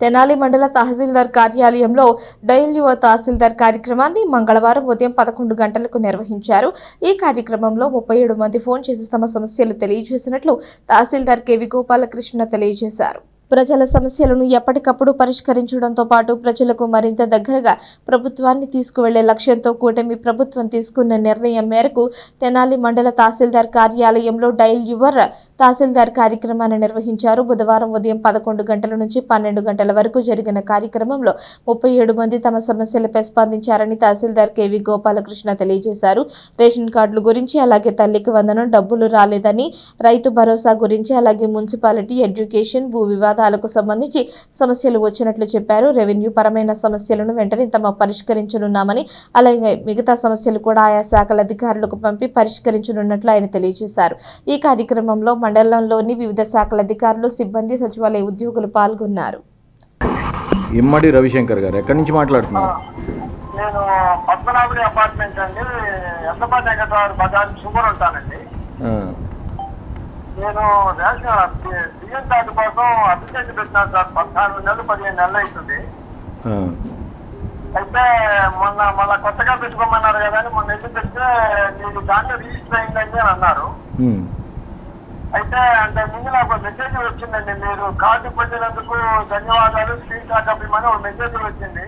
తెనాలి మండల తహసీల్దార్ కార్యాలయంలో డైల్ యువ తహసీల్దార్ కార్యక్రమాన్ని మంగళవారం ఉదయం పదకొండు గంటలకు నిర్వహించారు. ఈ కార్యక్రమంలో ముప్పై ఏడు మంది ఫోన్ చేసి తమ సమస్యలు తెలియజేసినట్లు తహసీల్దార్ కెవి గోపాలకృష్ణ తెలియజేశారు. ప్రజల సమస్యలను ఎప్పటికప్పుడు పరిష్కరించడంతో పాటు ప్రజలకు మరింత దగ్గరగా ప్రభుత్వాన్ని తీసుకువెళ్ళే లక్ష్యంతో కూటమి ప్రభుత్వం తీసుకున్న నిర్ణయం మేరకు తెనాలి మండల తహసీల్దార్ కార్యాలయంలో డైల్ యువర్ తహసీల్దార్ కార్యక్రమాన్ని నిర్వహించారు. బుధవారం ఉదయం పదకొండు గంటల నుంచి పన్నెండు గంటల వరకు జరిగిన కార్యక్రమంలో ముప్పై ఏడు మంది తమ సమస్యలపై స్పందించారని తహసీల్దార్ కెవి గోపాలకృష్ణ తెలియజేశారు. రేషన్ కార్డుల గురించి అలాగే తల్లికి వందనం డబ్బులు రాలేదని రైతు భరోసా గురించి అలాగే మున్సిపాలిటీ ఎడ్యుకేషన్ భూ వివాదాలకు సంబంధించి సమస్యలు వచ్చినట్లు చెప్పారు. రెవెన్యూ పరమైన సమస్యలను వెంటనే తమ పరిష్కరించనున్నామని అలాగే మిగతా సమస్యలు కూడా ఆయా శాఖల అధికారులకు పంపి పరిష్కరించనున్నట్లు ఆయన తెలియజేశారు. ఈ కార్యక్రమంలో మండలంలోని వివిధ శాఖల అధికారులు సిబ్బంది సచివాలయ ఉద్యోగులు పాల్గొన్నారు. ఇమ్మడి రవిశంకర్ గారు ఎక్కడి నుంచి మాట్లాడుతున్నారు? నేను పద్మనాభుడి అపార్ట్మెంట్ అండి. ఎంతపాటి వెంకటరావు బజార్ షుగర్ ఉంటానండి. నేను రేషన్ బియ్యం కార్డు కోసం అప్లికేషన్ పెట్టినాను సార్. పద్నాలుగు నెలలు పదిహేను నెలలు అవుతుంది. అయితే మొన్న మళ్ళీ కొత్తగా పెట్టుకోమన్నారు కదా అని మొన్న ఎందుకు పెడితే మీకు దాంట్లో రిజిస్టర్ అయిందండి అని అన్నారు. అయితే అంటే ముందు నాకు మెసేజ్ వచ్చిందండి. మీరు కార్డు పొందినందుకు ధన్యవాదాలు. స్క్రీన్ షాట్ అవ్వమని ఒక మెసేజ్ వచ్చింది.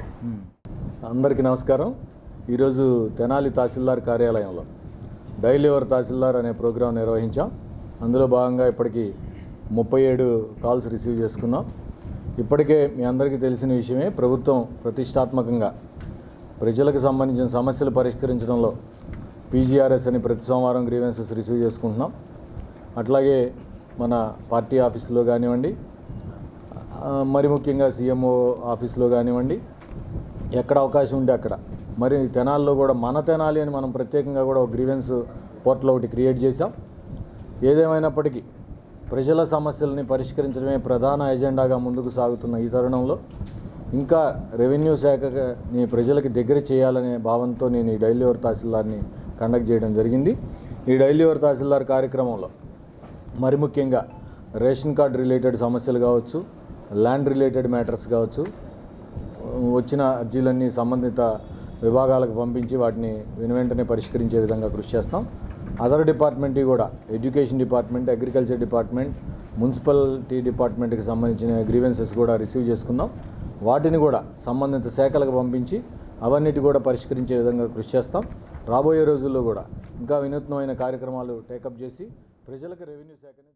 అందరికీ నమస్కారం. ఈరోజు తెనాలి తహసీల్దార్ కార్యాలయంలో డైలీ ఎవర్ తహసీల్దార్ అనే ప్రోగ్రాం నిర్వహించాం. అందులో భాగంగా ఇప్పటికి ముప్పై ఏడు కాల్స్ రిసీవ్ చేసుకున్నాం. ఇప్పటికే మీ అందరికీ తెలిసిన విషయమే ప్రభుత్వం ప్రతిష్టాత్మకంగా ప్రజలకు సంబంధించిన సమస్యలు పరిష్కరించడంలో పీజీఆర్ఎస్ అని ప్రతి సోమవారం గ్రీవెన్సెస్ రిసీవ్ చేసుకుంటున్నాం. అట్లాగే మన పార్టీ ఆఫీసులో కానివ్వండి మరి ముఖ్యంగా సీఎంఓ ఆఫీస్లో కానివ్వండి ఎక్కడ అవకాశం ఉంటే అక్కడ. మరి తెనాల్లో కూడా మన తెనాలి అని మనం ప్రత్యేకంగా కూడా ఒక గ్రీవెన్స్ పోర్టల్ ఒకటి క్రియేట్ చేశాం. ఏదేమైనప్పటికీ ప్రజల సమస్యల్ని పరిష్కరించడమే ప్రధాన ఎజెండాగా ముందుకు సాగుతున్న ఈ తరుణంలో. ఇంకా రెవెన్యూ శాఖని ప్రజలకి దగ్గర చేయాలనే భావంతో నేను ఈ డైలీ ఓవర్ తహసీల్దార్ని కండక్ట్ చేయడం జరిగింది. ఈ డైలీ ఓవర్ తహసీల్దార్ కార్యక్రమంలో మరి ముఖ్యంగా రేషన్ కార్డ్ రిలేటెడ్ సమస్యలు కావచ్చు ల్యాండ్ రిలేటెడ్ మ్యాటర్స్ కావచ్చు వచ్చిన అర్జీలన్నీ సంబంధిత విభాగాలకు పంపించి వాటిని వెను వెంటనే పరిష్కరించే విధంగా కృషి చేస్తాం. అదర్ డిపార్ట్మెంట్వి కూడా. Education department agriculture department municipality డిపార్ట్మెంట్కి సంబంధించిన గ్రీవెన్సెస్ కూడా రిసీవ్ చేసుకున్నాం. వాటిని కూడా సంబంధిత శాఖలకు పంపించి అవన్నిటి కూడా పరిష్కరించే విధంగా కృషి చేస్తాం. రాబోయే రోజుల్లో కూడా ఇంకా వినూత్నమైన కార్యక్రమాలు టేకప్ చేసి ప్రజలకు రెవెన్యూ శాఖని